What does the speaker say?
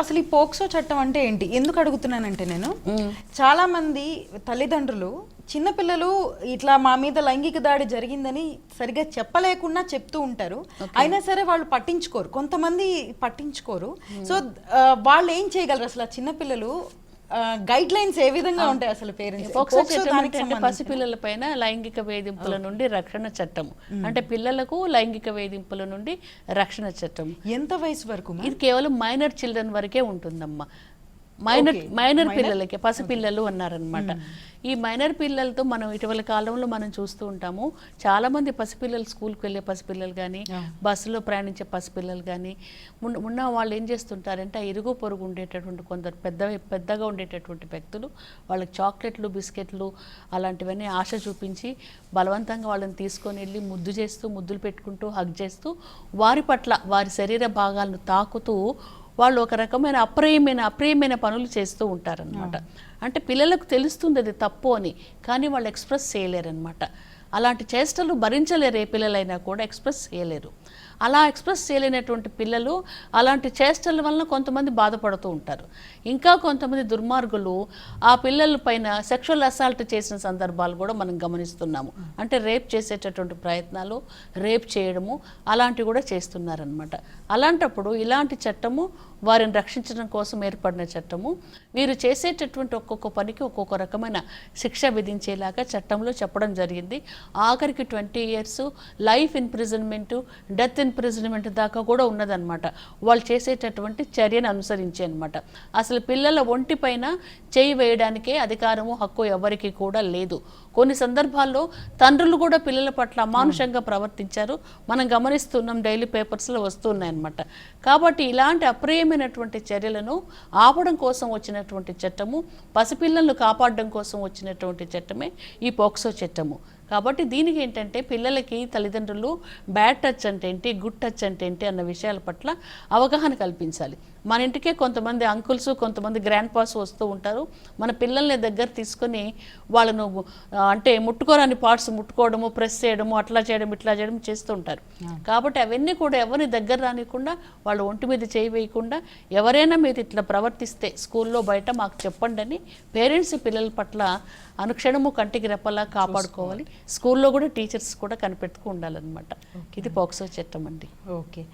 అసలు ఈ పోక్సో చట్టం అంటే ఏంటి? ఎందుకు అడుగుతున్నానంటే నేను చాలా మంది తల్లిదండ్రులు చిన్నపిల్లలు ఇట్లా మా మీద లైంగిక దాడి జరిగిందని సరిగా చెప్పలేకుండా చెప్తూ ఉంటారు. అయినా సరే వాళ్ళు పట్టించుకోరు. కొంతమంది పట్టించుకోరు. సో వాళ్ళు ఏం చేయగలరు? అసలు ఆ చిన్నపిల్లలు గైడ్ లైన్స్ ఏ విధంగా ఉంటాయి అసలు పేరెంట్స్ పసిపిల్లల పైన లైంగిక వేధింపుల నుండి రక్షణ చట్టం. అంటే పిల్లలకు లైంగిక వేధింపుల నుండి రక్షణ చట్టం. ఎంత వయసు వరకు ఇది కేవలం మైనర్ చిల్డ్రన్ వరకే ఉంటుందమ్మా. మైనర్ మైనర్ పిల్లలకి పసిపిల్లలు అన్నారనమాట ఈ మైనర్ పిల్లలతో మనం ఇటీవల కాలంలో మనం చూస్తూ ఉంటాము చాలా మంది పసిపిల్లలు స్కూల్కి వెళ్ళే పసిపిల్లలు కానీ బస్సులో ప్రయాణించే పసిపిల్లలు కానీ ఉన్న ఉన్న వాళ్ళు ఏం చేస్తుంటారంటే ఆ ఇరుగు పొరుగు ఉండేటటువంటి కొందరు పెద్ద పెద్దగా ఉండేటటువంటి వ్యక్తులు వాళ్ళకి చాక్లెట్లు బిస్కెట్లు అలాంటివన్నీ ఆశ చూపించి బలవంతంగా వాళ్ళని తీసుకొని వెళ్ళి ముద్దు చేస్తూ ముద్దులు పెట్టుకుంటూ హగ్ చేస్తూ వారి పట్ల వారి శరీర భాగాలను తాకుతూ వాళ్ళు ఒక రకమైన అప్రియమైన అప్రియమైన పనులు చేస్తూ ఉంటారనమాట అంటే పిల్లలకు తెలుస్తుంది అది తప్పు అని కానీ వాళ్ళు ఎక్స్ప్రెస్ చేయలేరన్నమాట. అలాంటి చేష్టలు భరించలేరు ఏ పిల్లలైనా కూడా ఎక్స్ప్రెస్ చేయలేరు. అలా ఎక్స్ప్రెస్ చేయలేనటువంటి పిల్లలు అలాంటి చేష్టల వలన కొంతమంది బాధపడుతూ ఉంటారు. ఇంకా కొంతమంది దుర్మార్గులు ఆ పిల్లల పైన సెక్షువల్ అసాల్ట్ చేసిన సందర్భాలు కూడా మనం గమనిస్తున్నాము. అంటే రేప్ చేసేటటువంటి ప్రయత్నాలు రేప్ చేయడము అలాంటివి కూడా చేస్తున్నారనమాట అలాంటప్పుడు ఇలాంటి చట్టము వారిని రక్షించడం కోసం ఏర్పడిన చట్టము వీరు చేసేటటువంటి ఒక్కొక్క పనికి ఒక్కొక్క రకమైన శిక్ష విధించేలాగా చట్టంలో చెప్పడం జరిగింది. ఆఖరికి twenty years life imprisonment death imprisonment దాకా కూడా ఉన్నదన్నమాట. వాళ్ళు చేసేటటువంటి చర్యను అనుసరించి అనమాట అసలు పిల్లల ఒంటి పైన చేయి వేయడానికే అధికారము హక్కు ఎవరికి కూడా లేదు. కొన్ని సందర్భాల్లో తండ్రులు కూడా పిల్లల పట్ల అమానుషంగా ప్రవర్తించారు. మనం గమనిస్తున్నాం డైలీ పేపర్స్లో వస్తున్నాయన్నమాట. కాబట్టి ఇలాంటి అప్రియమైనటువంటి చర్యలను ఆపడం కోసం వచ్చినటువంటి చట్టము పసిపిల్లలను కాపాడడం కోసం వచ్చినటువంటి చట్టమే ఈ పోక్సో చట్టము. కాబట్టి దీనికి ఏంటంటే పిల్లలకి తల్లిదండ్రులు బ్యాడ్ టచ్ అంటే ఏంటి గుడ్ టచ్ అంటే ఏంటి అన్న విషయాల పట్ల అవగాహన కల్పించాలి. మన ఇంటికే కొంతమంది అంకుల్స్ కొంతమంది గ్రాండ్ పాస్ వస్తూ ఉంటారు. మన పిల్లల్ని దగ్గర తీసుకొని వాళ్ళను అంటే ముట్టుకోరాని పార్ట్స్ ముట్టుకోవడము ప్రెస్ చేయడము అట్లా చేయడం ఇట్లా చేయడం చేస్తూ ఉంటారు. కాబట్టి అవన్నీ కూడా ఎవరిని దగ్గర రానికుండా వాళ్ళ ఒంటి మీద చేయి వేయకుండా ఎవరైనా మీరు ఇట్లా ప్రవర్తిస్తే స్కూల్లో బయట మాకు చెప్పండి అని పేరెంట్స్ పిల్లల పట్ల అనుక్షణము కంటికి రెప్పలా కాపాడుకోవాలి. స్కూల్లో కూడా టీచర్స్ కూడా కనిపెట్టుకు ఉండాలన్నమాట. ఇది పోక్సో చట్టం అండి. ఓకే.